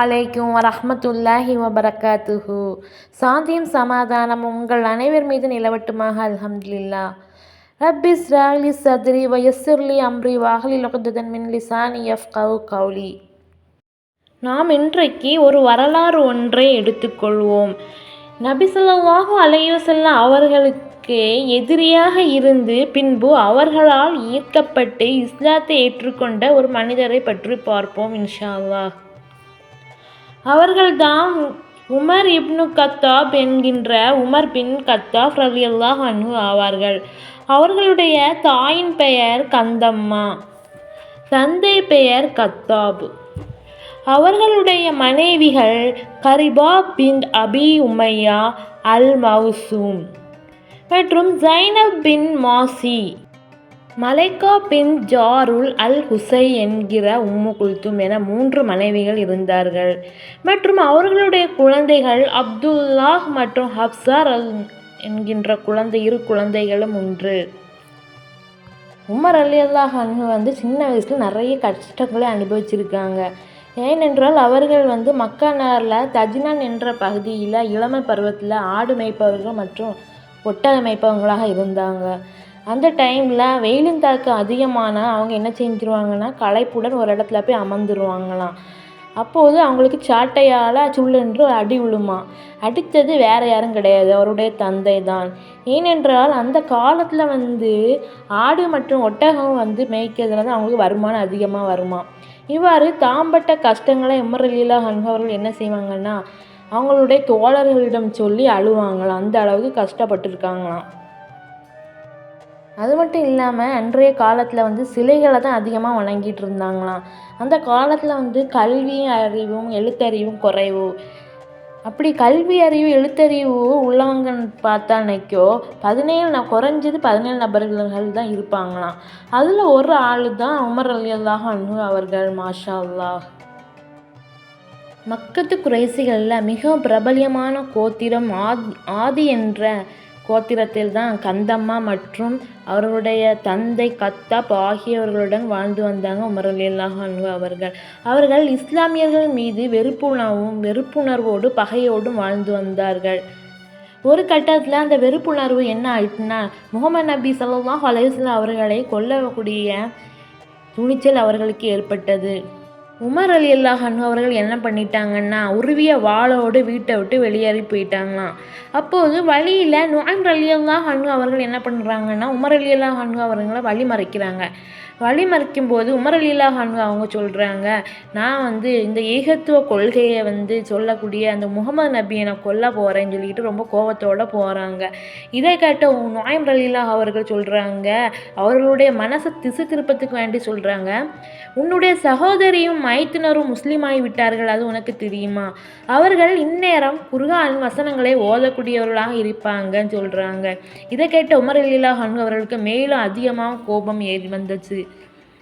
அலைக்கும் வரஹ்மத்துல்லாஹி வபரகாத்துஹு. சாந்தியும் சமாதானமும் உங்கள் அனைவர் மீது நிலவட்டுமாக அல்ஹம்துலில்லா. ரப்பி ஸ்ராலி சத்ரி வயசுர்லி அம்ரி வாகலி லொகதுதன் மின் லிசானி யஃப்கவு கௌலி. நாம் இன்றைக்கு ஒரு வரலாறு ஒன்றை எடுத்துக்கொள்வோம். நபிசல்லாஹு அலையுசல்லா அலைஹி அவர்களுக்கு எதிரியாக இருந்து பின்பு அவர்களால் ஈர்க்கப்பட்டு இஸ்லாத்தை ஏற்றுக்கொண்ட ஒரு மனிதரை பற்றி பார்ப்போம் இன்ஷா அல்லாஹ். அவர்கள்தான் உமர் இப்னு கத்தாப் என்கின்ற உமர் பின் கத்தாப் ரவியல்லாஹ் அனு ஆவார்கள். அவர்களுடைய தாயின் பெயர் கந்தம்மா தந்தை பெயர் கத்தாப். அவர்களுடைய மனைவிகள் கரிபா பின் அபி உமையா அல் மவுசூம் மற்றும் ஜைனப் பின் மாசி. மலைக்கா பின் ஜாருல் அல் ஹுசை என்கிற உம்மு குல்தும் என மூன்று மனைவிகள் இருந்தார்கள். மற்றும் அவர்களுடைய குழந்தைகள் அப்துல்லாஹ் மற்றும் ஹப்சார் அல் என்கின்ற குழந்தை இரு குழந்தைகளும் உண்டு உமர் அலி அல்லாஹ் அன்பு வந்து சின்ன வயசில் நிறைய கஷ்டங்களை அனுபவிச்சிருக்காங்க. ஏனென்றால் அவர்கள் வந்து மக்கா நகரில் தஜினான் என்ற பகுதியில் இளமை பருவத்தில் ஆடு மேய்ப்பவர்கள் மற்றும் ஒட்டக மேய்ப்பவங்களாக இருந்தாங்க. அந்த டைமில் வெயிலின் தாக்கம் அதிகமானால் அவங்க என்ன செஞ்சுருவாங்கன்னா களைப்புடன் ஒரு இடத்துல போய் அமர்ந்துருவாங்களாம். அப்போது அவங்களுக்கு சாட்டையால் சுள்ளென்று அடி விழுமா அடித்தது வேற யாரும் கிடையாது அவருடைய தந்தை தான் ஏனென்றால் அந்த காலத்தில் வந்து ஆடு மற்றும் ஒட்டகம் வந்து மேய்க்கிறதுல தான் அவங்களுக்கு வருமானம் அதிகமாக வருமா இவ்வாறு தாம்பட்ட கஷ்டங்களை உமரலீலா அவர்கள் என்ன செய்வாங்கன்னா அவங்களுடைய தோழர்களிடம் சொல்லி அழுவாங்களாம். அந்த அளவுக்கு கஷ்டப்பட்டுருக்காங்களாம். அது மட்டும் இல்லாமல் அன்றைய காலத்தில் வந்து சிலைகளை தான் அதிகமாக வணங்கிட்டு இருந்தாங்களாம். அந்த காலத்தில் வந்து கல்வி அறிவும் எழுத்தறிவும் குறைவு. அப்படி கல்வி அறிவு எழுத்தறிவு உள்ளவங்கன்னு பார்த்தானைக்கோ பதினேழு ந குறைஞ்சது பதினேழு நபர்கள் தான் இருப்பாங்களாம். அதில் ஒரு ஆள் தான் உமர் அலி அல்லாஹ் அனு அவர்கள் மாஷா அல்லாஹ் மக்கத்து குறைசிகளில் மிக பிரபலியமான கோத்திரம் ஆதி ஆதி என்ற கோத்திரத்தில் தான் கந்தம்மா மற்றும் அவர்களுடைய தந்தை கத்தாப் ஆகியவர்களுடன் வாழ்ந்து வந்தாங்க உமர் அல்லாஹ் அவர்கள். அவர்கள் இஸ்லாமியர்கள் மீது வெறுப்புணர்வும் வெறுப்புணர்வோடு பகையோடும் வாழ்ந்து வந்தார்கள். ஒரு கட்டத்தில் அந்த வெறுப்புணர்வு என்ன ஆயிட்டுனா முகமது நபி ஸல்லல்லாஹு அலையுஸ்லா அவர்களை கொல்லக்கூடிய துணிச்சல் அவர்களுக்கு ஏற்பட்டது. உமர் அலி அல்லாஹ் அவர்கள் என்ன பண்ணிட்டாங்கன்னா உருவிய வாளோடு வீட்டை விட்டு வெளியேறி போயிட்டாங்களாம். அப்போது வழியில் நுழைம் அலி அல்லாஹன் அவர்கள் என்ன பண்ணுறாங்கன்னா உமர் அலி அல்லாஹ் அவர்களை வழி மறைக்கிறாங்க வழி மறைக்கும் போது உமர் அலி அல்லாஹன் அவங்க சொல்கிறாங்க நான் வந்து இந்த ஏகத்துவ கொள்கையை வந்து சொல்லக்கூடிய அந்த முகமது நபியை நான் கொல்ல போகிறேன்னு சொல்லிட்டு ரொம்ப கோபத்தோடு போகிறாங்க இதை கேட்ட நுழைம் அலிலா அவர்கள் சொல்கிறாங்க அவர்களுடைய மனசை திசு திருப்பத்துக்கு வேண்டி சொல்கிறாங்க உன்னுடைய சகோதரியும் மைத்துனரும் முஸ்லீமாகி விட்டார்கள் அது உனக்கு தெரியுமா? அவர்கள் இந்நேரம் குர்ஆன் வசனங்களை ஓதக்கூடியவர்களாக இருப்பாங்கன்னு சொல்கிறாங்க இதை கேட்ட உமர் அலிலா ஹன்கு அவர்களுக்கு மேலும் அதிகமாக கோபம் ஏறி வந்துச்சு.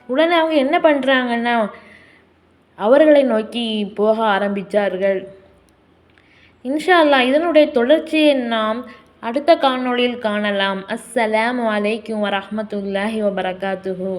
உடனே அவங்க என்ன பண்ணுறாங்கன்னா அவர்களை நோக்கி போக ஆரம்பித்தார்கள் இன்ஷா அல்லாஹ் இதனுடைய தொடர்ச்சியை நாம் அடுத்த காணொளியில் காணலாம். அஸ்ஸலாம் வலைக்கும் வரமத்துல்லாஹி வபரகாத்துஹூ.